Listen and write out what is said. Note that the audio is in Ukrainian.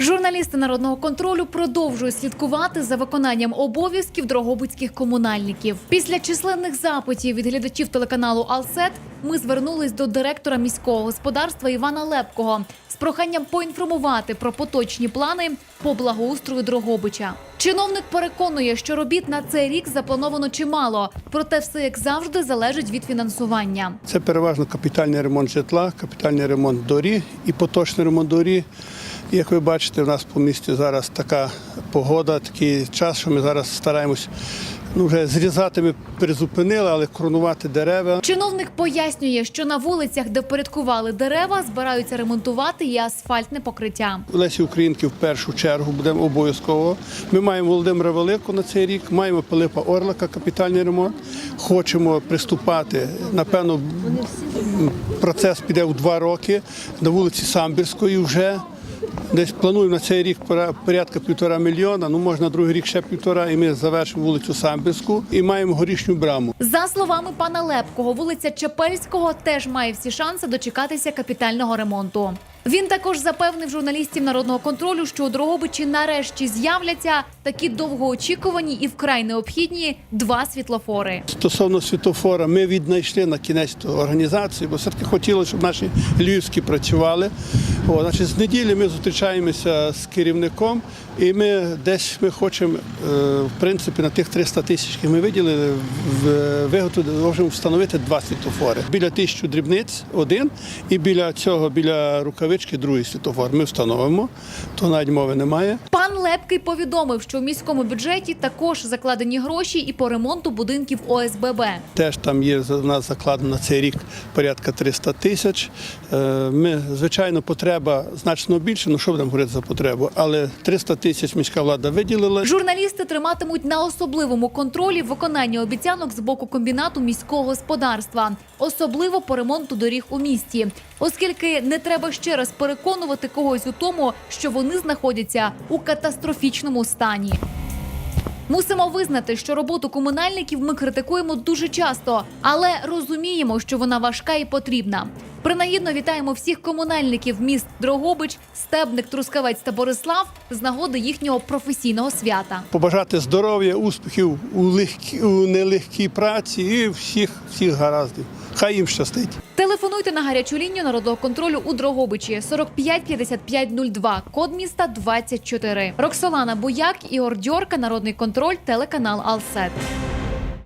Журналісти народного контролю продовжують слідкувати за виконанням обов'язків дрогобицьких комунальників. Після численних запитів від глядачів телеканалу Алсет ми звернулись до директора міського господарства Івана Лепкого з проханням поінформувати про поточні плани по благоустрою Дрогобича. Чиновник переконує, що робіт на цей рік заплановано чимало, проте все як завжди залежить від фінансування. Це переважно капітальний ремонт житла, капітальний ремонт доріг і поточний ремонт доріг. Як ви бачите, у нас по місті зараз така погода, такий час, що ми зараз стараємось ну, вже зрізати, ми призупинили, але коронувати дерева. Чиновник пояснює, що на вулицях, де впорядкували дерева, збираються ремонтувати і асфальтне покриття. Лесі Українки в першу чергу будемо обов'язково. Ми маємо Володимира Великого на цей рік, маємо Пилипа Орлика, капітальний ремонт. Хочемо приступати. Напевно, процес піде в два роки на вулиці Самбірської вже. Десь плануємо на цей рік порядка півтора мільйона, ну можна другий рік ще півтора, і ми завершимо вулицю Самбірську і маємо горішню браму. За словами пана Лепкого, вулиця Чепельського теж має всі шанси дочекатися капітального ремонту. Він також запевнив журналістів народного контролю, що у Дрогобичі нарешті з'являться такі довгоочікувані і вкрай необхідні два світлофори. Стосовно світофора, ми віднайшли на кінець ту організацію, бо все-таки хотілося, щоб наші львівські працювали. О, значить, з неділі ми зустрічаємося з керівником, і ми десь ми хочемо, е, в принципі, на тих 300 тисяч, які ми виділили, виготовити, встановити два світофори. Біля тисячу дрібниць один, і біля цього, біля рукавички, другий світофор. Ми встановимо, то навіть мови немає. Лепкий повідомив, що в міському бюджеті також закладені гроші і по ремонту будинків ОСББ. Теж там є за- нас закладено на цей рік порядка 300 тисяч. Е, Ми, звичайно, потреба значно більше, ну що будемо говорити за потребу, але 300 тисяч міська влада виділила. Журналісти триматимуть на особливому контролі виконання обіцянок з боку комбінату міського господарства, особливо по ремонту доріг у місті, оскільки не треба ще раз переконувати когось у тому, що вони знаходяться у катастрофічному стані. Мусимо визнати, що роботу комунальників ми критикуємо дуже часто, але розуміємо, що вона важка і потрібна. Принагідно вітаємо всіх комунальників міст Дрогобич, Стебник, Трускавець та Борислав з нагоди їхнього професійного свята. Побажати здоров'я, успіхів у, легкі, у нелегкій праці і всіх, всіх гараздів. Хай їм щастить. Телефонуйте на гарячу лінію народного контролю у Дрогобичі 45 55 02, код міста 24. Роксолана Буяк, Ігор Дьорка, народний контроль, телеканал Алсет.